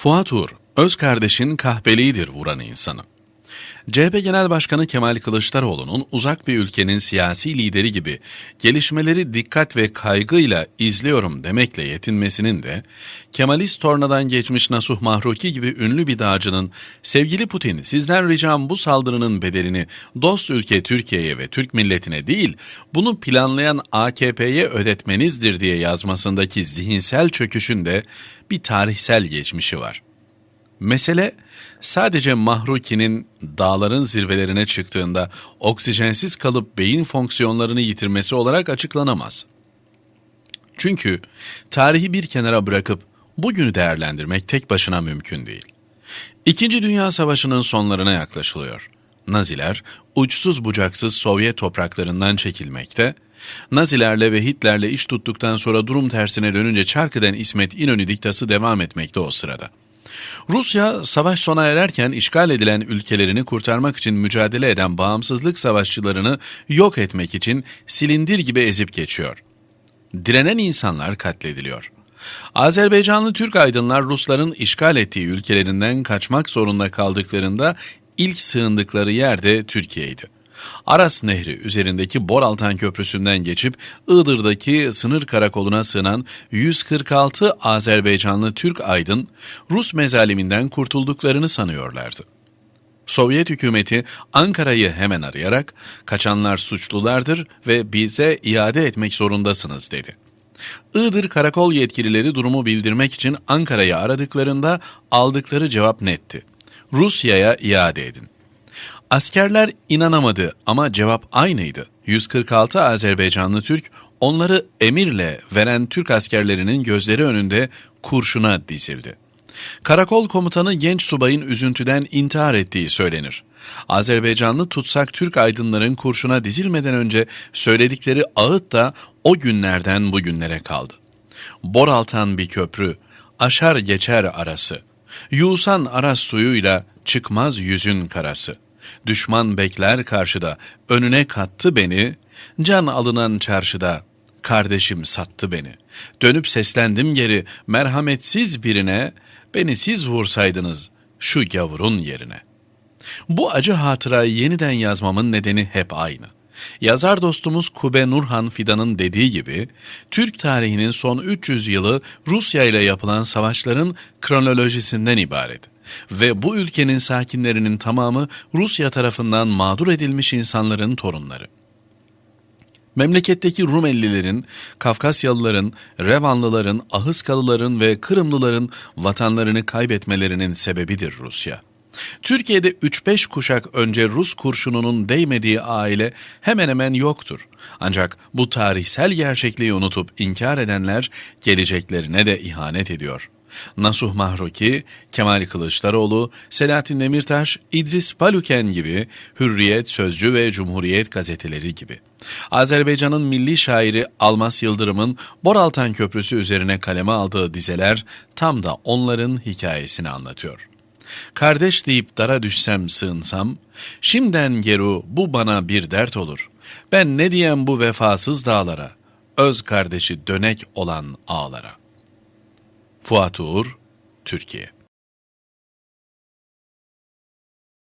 Fuat Uğur, öz kardeşin kahpeliğidir vuran insanı. CHP Genel Başkanı Kemal Kılıçdaroğlu'nun uzak bir ülkenin siyasi lideri gibi gelişmeleri dikkat ve kaygıyla izliyorum demekle yetinmesinin de Kemalist tornadan geçmiş Nasuh Mahruki gibi ünlü bir dağcının sevgili Putin sizden ricam bu saldırının bedelini dost ülke Türkiye'ye ve Türk milletine değil bunu planlayan AKP'ye ödetmenizdir diye yazmasındaki zihinsel çöküşün de bir tarihsel geçmişi var. Mesele sadece Mahruki'nin dağların zirvelerine çıktığında oksijensiz kalıp beyin fonksiyonlarını yitirmesi olarak açıklanamaz. Çünkü tarihi bir kenara bırakıp bugünü değerlendirmek tek başına mümkün değil. İkinci Dünya Savaşı'nın sonlarına yaklaşılıyor. Naziler uçsuz bucaksız Sovyet topraklarından çekilmekte, Nazilerle ve Hitler'le iş tuttuktan sonra durum tersine dönünce Çarkı'den İsmet İnönü diktası devam etmekte o sırada. Rusya savaş sona ererken işgal edilen ülkelerini kurtarmak için mücadele eden bağımsızlık savaşçılarını yok etmek için silindir gibi ezip geçiyor. Direnen insanlar katlediliyor. Azerbaycanlı Türk aydınlar Rusların işgal ettiği ülkelerinden kaçmak zorunda kaldıklarında ilk sığındıkları yer de Türkiye'ydi. Aras Nehri üzerindeki Boraltan Köprüsü'nden geçip Iğdır'daki sınır karakoluna sığınan 146 Azerbaycanlı Türk aydın Rus mezaliminden kurtulduklarını sanıyorlardı. Sovyet hükümeti Ankara'yı hemen arayarak kaçanlar suçlulardır ve bize iade etmek zorundasınız dedi. Iğdır karakol yetkilileri durumu bildirmek için Ankara'yı aradıklarında aldıkları cevap netti. Rusya'ya iade edin. Askerler inanamadı ama cevap aynıydı. 146 Azerbaycanlı Türk onları emirle veren Türk askerlerinin gözleri önünde kurşuna dizildi. Karakol komutanı genç subayın üzüntüden intihar ettiği söylenir. Azerbaycanlı tutsak Türk aydınların kurşuna dizilmeden önce söyledikleri ağıt da o günlerden bugünlere kaldı. Boraltan bir köprü, aşar geçer arası. Yusan aras suyuyla çıkmaz yüzün karası.'' Düşman bekler karşıda, önüne kattı beni, can alınan çarşıda, kardeşim sattı beni. Dönüp seslendim geri, merhametsiz birine, beni siz vursaydınız şu gavurun yerine. Bu acı hatırayı yeniden yazmamın nedeni hep aynı. Yazar dostumuz Kube Nurhan Fidan'ın dediği gibi, Türk tarihinin son 300 yılı Rusya ile yapılan savaşların kronolojisinden ibaret ve bu ülkenin sakinlerinin tamamı Rusya tarafından mağdur edilmiş insanların torunları. Memleketteki Rumelilerin, Kafkasyalıların, Revanlıların, Ahıskalıların ve Kırımlıların vatanlarını kaybetmelerinin sebebidir Rusya. Türkiye'de 3-5 kuşak önce Rus kurşununun değmediği aile hemen hemen yoktur. Ancak bu tarihsel gerçekliği unutup inkar edenler geleceklerine de ihanet ediyor.'' Nasuh Mahruki, Kemal Kılıçdaroğlu, Selahattin Demirtaş, İdris Paluken gibi Hürriyet, Sözcü ve Cumhuriyet gazeteleri gibi. Azerbaycan'ın milli şairi Almas Yıldırım'ın Boraltan Köprüsü üzerine kaleme aldığı dizeler tam da onların hikayesini anlatıyor. Kardeş deyip dara düşsem sığınsam, şimden geru bu bana bir dert olur. Ben ne diyem bu vefasız dağlara, öz kardeşi dönek olan ağlara.'' Fuat Uğur, Türkiye